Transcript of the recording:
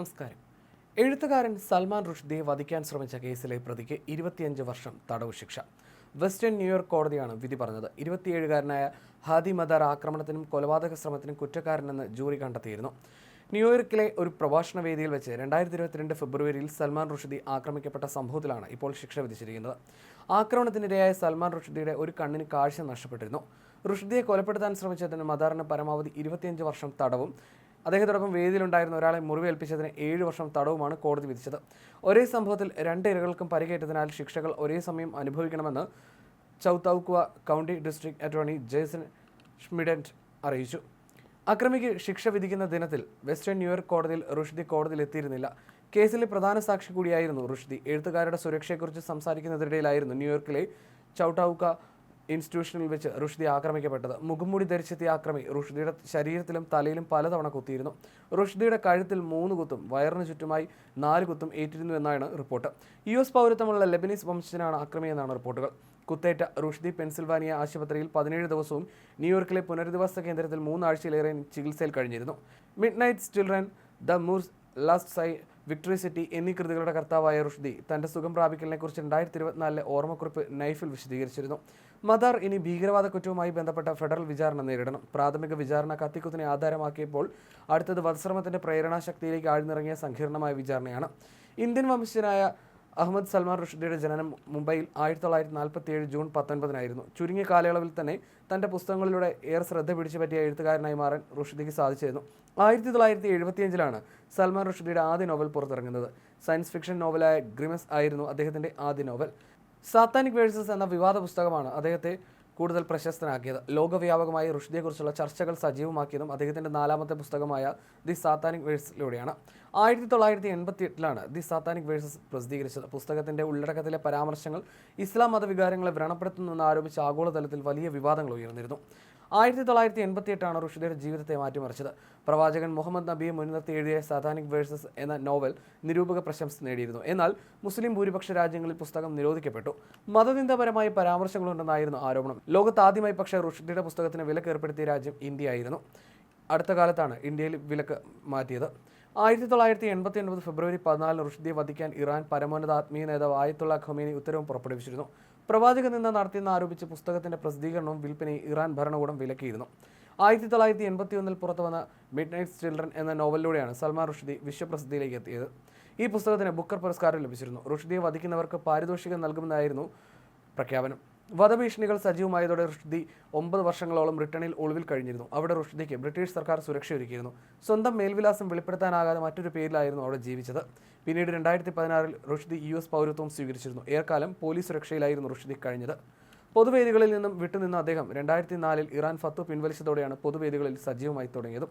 നമസ്കാരം. എഴുത്തുകാരൻ സൽമാൻ റുഷ്ദിയെ വധിക്കാൻ ശ്രമിച്ച കേസിലെ പ്രതിക്ക് ഇരുപത്തിയഞ്ച് വർഷം തടവ് ശിക്ഷ. വെസ്റ്റേൺ ന്യൂയോർക്ക് കോടതിയാണ് വിധി പറഞ്ഞത്. ഇരുപത്തിയേഴുകാരനായ ഹാദി മദാർ ആക്രമണത്തിനും കൊലപാതക ശ്രമത്തിനും കുറ്റക്കാരനെന്ന് ജൂറി കണ്ടെത്തിയിരുന്നു. ന്യൂയോർക്കിലെ ഒരു പ്രഭാഷണ വേദിയിൽ വെച്ച് രണ്ടായിരത്തി ഇരുപത്തിരണ്ട് ഫെബ്രുവരിയിൽ സൽമാൻ റുഷ്ദി ആക്രമിക്കപ്പെട്ട സംഭവത്തിലാണ് ഇപ്പോൾ ശിക്ഷ വിധിച്ചിരിക്കുന്നത്. ആക്രമണത്തിനിരയായ സൽമാൻ റുഷ്ദിയുടെ ഒരു കണ്ണിന് കാഴ്ച നഷ്ടപ്പെട്ടിരുന്നു. റുഷ്ദിയെ കൊലപ്പെടുത്താൻ ശ്രമിച്ചതിന് മദാറിന് പരമാവധി ഇരുപത്തിയഞ്ച് വർഷം തടവും അദ്ദേഹത്തോടൊപ്പം വേദിയിലുണ്ടായിരുന്ന ഒരാളെ മുറിവേൽപ്പിച്ചതിന് ഏഴ് വർഷം തടവുമാണ് കോടതി വിധിച്ചത്. ഒരേ സംഭവത്തിൽ രണ്ട് ഇരകൾക്കും പരിക്കേറ്റതിനാൽ ശിക്ഷകൾ ഒരേ സമയം അനുഭവിക്കണമെന്ന് Chautauqua County District Attorney Jason ഷ്മിഡന്റ് അറിയിച്ചു. അക്രമിക്ക് ശിക്ഷ വിധിക്കുന്ന ദിനത്തിൽ വെസ്റ്റേൺ ന്യൂയോർക്ക് കോടതിയിൽ റുഷ്ദി കോടതിയിൽ എത്തിയിരുന്നില്ല കേസിലെ പ്രധാന സാക്ഷി കൂടിയായിരുന്നു റുഷ്ദി. എഴുത്തുകാരുടെ സുരക്ഷയെക്കുറിച്ച് സംസാരിക്കുന്നതിനിടയിലായിരുന്നു ന്യൂയോർക്കിലെ ചൗട്ടൌക്ക ഇൻസ്റ്റിറ്റ്യൂഷനിൽ വെച്ച് റുഷ്ദി ആക്രമിക്കപ്പെട്ടത്. മുഖംമൂടി ധരിച്ചെത്തിയ ആക്രമി റുഷ്ദിയുടെ ശരീരത്തിലും തലയിലും പലതവണ കുത്തിയിരുന്നു. റുഷ്ദിയുടെ കഴുത്തിൽ മൂന്ന് കുത്തും വയറിന് ചുറ്റുമായി നാല് കുത്തും ഏറ്റിരുന്നു എന്നാണ് റിപ്പോർട്ട്. യു എസ് പൗരത്വമുള്ള ലെബനീസ് വംശജനാണ് ആക്രമിയെന്നാണ് റിപ്പോർട്ടുകൾ. കുത്തേറ്റ റുഷ്ദി പെൻസിൽവാനിയ ആശുപത്രിയിൽ പതിനേഴ് ദിവസവും ന്യൂയോർക്കിലെ പുനരധിവാസ കേന്ദ്രത്തിൽ മൂന്നാഴ്ചയിലേറെ ചികിത്സയിൽ കഴിഞ്ഞിരുന്നു. Midnight children the Moor's last sigh victory city എന്നീ കൃതികളുടെ കർത്താവായ റുഷ്ദി തന്റെ സുഖം പ്രാപിക്കലിനെ കുറിച്ച് രണ്ടായിരത്തി ഇരുപത്തിനാലിലെ ഓർമ്മക്കുറിപ്പ് നൈഫിൽ വിശദീകരിച്ചിരുന്നു. മദാർ ഇനി ഭീകരവാദ കുറ്റവുമായി ബന്ധപ്പെട്ട ഫെഡറൽ വിചാരണ നേരിടണം. പ്രാഥമിക വിചാരണ കത്തിക്കുത്തിനെ ആധാരമാക്കിയപ്പോൾ അടുത്തത് വധശ്രമത്തിന്റെ പ്രേരണാശക്തിയിലേക്ക് ആഴ്ന്നിറങ്ങിയ സങ്കീർണമായ വിചാരണയാണ്. ഇന്ത്യൻ വംശജനായ അഹമ്മദ് സൽമാൻ റുഷ്ദിയുടെ ജനനം മുംബൈയിൽ ആയിരത്തി തൊള്ളായിരത്തി നാൽപ്പത്തി ഏഴ് ജൂൺ പത്തൊൻപതിനായിരുന്നു. ചുരുങ്ങിയ കാലയളവിൽ തന്നെ തന്റെ പുസ്തകങ്ങളിലൂടെ ഏറെ ശ്രദ്ധ പിടിച്ചു പറ്റിയ എഴുത്തുകാരനായി മാറാൻ റുഷ്ദിക്ക് സാധിച്ചിരുന്നു. ആയിരത്തി തൊള്ളായിരത്തി എഴുപത്തിയഞ്ചിലാണ് സൽമാൻ റുഷ്ദിയുടെ ആദ്യ നോവൽ പുറത്തിറങ്ങുന്നത്. സയൻസ് ഫിക്ഷൻ നോവലായ ഗ്രിമസ് ആയിരുന്നു അദ്ദേഹത്തിന്റെ ആദ്യ നോവൽ. സാത്താനിക് വേഴ്സസ് എന്ന വിവാദ പുസ്തകമാണ് അദ്ദേഹത്തെ കൂടുതൽ പ്രശസ്തനാക്കിയത്. ലോകവ്യാപകമായി റുഷ്ദിയെക്കുറിച്ചുള്ള ചർച്ചകൾ സജീവമാക്കിയതും അദ്ദേഹത്തിന്റെ നാലാമത്തെ പുസ്തകമായ ദി സാത്താനിക് വേഴ്സിലൂടെയാണ്. ആയിരത്തി തൊള്ളായിരത്തി എൺപത്തി എട്ടിലാണ് ദി സാത്താനിക് വേഴ്സസ് പ്രസിദ്ധീകരിച്ചത്. പുസ്തകത്തിന്റെ ഉള്ളടക്കത്തിലെ പരാമർശങ്ങൾ ഇസ്ലാം മതവികാരങ്ങളെ വ്രണപ്പെടുത്തുന്നുവെന്ന് ആരോപിച്ച് ആഗോളതലത്തിൽ വലിയ വിവാദങ്ങൾ ഉയർന്നിരുന്നു. ആയിരത്തി തൊള്ളായിരത്തി എൺപത്തി എട്ടാണ് റുഷിദയുടെ ജീവിതത്തെ മാറ്റിമറിച്ചത്. പ്രവാചകൻ മുഹമ്മദ് നബിയെ മുൻനിർത്തി എഴുതിയ സാധാനിക് വേഴ്സസ് എന്ന നോവൽ നിരൂപക പ്രശംസ നേടിയിരുന്നു. എന്നാൽ മുസ്ലിം ഭൂരിപക്ഷ രാജ്യങ്ങളിൽ പുസ്തകം നിരോധിക്കപ്പെട്ടു. മതനിന്ദപരമായ പരാമർശങ്ങളുണ്ടെന്നായിരുന്നു ആരോപണം. ലോകത്ത് ആദ്യമായി പക്ഷേ റുഷിദയുടെ പുസ്തകത്തിന് വിലക്ക് ഏർപ്പെടുത്തിയ രാജ്യം ഇന്ത്യ ആയിരുന്നു അടുത്ത കാലത്താണ് ഇന്ത്യയിൽ വിലക്ക് മാറ്റിയത്. ആയിരത്തി തൊള്ളായിരത്തി എൺപത്തി ഒൻപത് ഫെബ്രുവരി പതിനാലിന് റുഷ്ദിയെ വധിക്കാൻ ഇറാൻ പരമോന്നത ആത്മീയ നേതാവ് ആയത്തുള്ള ഖമീനി ഉത്തരവും പുറപ്പെടുവിച്ചിരുന്നു. പ്രവാചക നിന്ന് നടത്തിയെന്ന് ആരോപിച്ച് പുസ്തകത്തിന്റെ പ്രസിദ്ധീകരണവും വിൽപ്പനയും ഇറാൻ ഭരണകൂടം വിലക്കിയിരുന്നു. ആയിരത്തി തൊള്ളായിരത്തി എൺപത്തി ഒന്നിൽ പുറത്തു വന്ന മിഡ് നൈറ്റ്സ് ചിൽഡ്രൻ എന്ന നോവലിലൂടെയാണ് സൽമാൻ റുഷ്ദി വിശ്വപ്രസിദ്ധിയിലേക്ക് എത്തിയത്. ഈ പുസ്തകത്തിന് ബുക്കർ പുരസ്കാരം ലഭിച്ചിരുന്നു. റുഷ്ദിയെ വധിക്കുന്നവർക്ക് പാരിതോഷികം നൽകുമെന്നായിരുന്നു പ്രഖ്യാപനം. വധഭീഷണികൾ സജീവമായതോടെ റുഷ്ദി ഒമ്പത് വർഷങ്ങളോളം ബ്രിട്ടനിൽ ഒളിവിൽ കഴിഞ്ഞിരുന്നു. അവിടെ റുഷ്ദിക്ക് ബ്രിട്ടീഷ് സർക്കാർ സുരക്ഷ ഒരുക്കിയിരുന്നു. സ്വന്തം മേൽവിലാസം വെളിപ്പെടുത്താനാകാതെ മറ്റൊരു പേരിലായിരുന്നു അവിടെ ജീവിച്ചത്. പിന്നീട് രണ്ടായിരത്തി പതിനാറിൽ റുഷ്ദി യു എസ് പൗരത്വം സ്വീകരിച്ചിരുന്നു. ഏറെക്കാലം പോലീസ് സുരക്ഷയിലായിരുന്നു റുഷ്ദി കഴിഞ്ഞത്. പൊതുവേദികളിൽ നിന്നും വിട്ടുനിന്ന അദ്ദേഹം രണ്ടായിരത്തി നാലിൽ ഇറാൻ ഫത്തു പിൻവലിച്ചതോടെയാണ് പൊതുവേദികളിൽ സജീവമായി തുടങ്ങിയത്.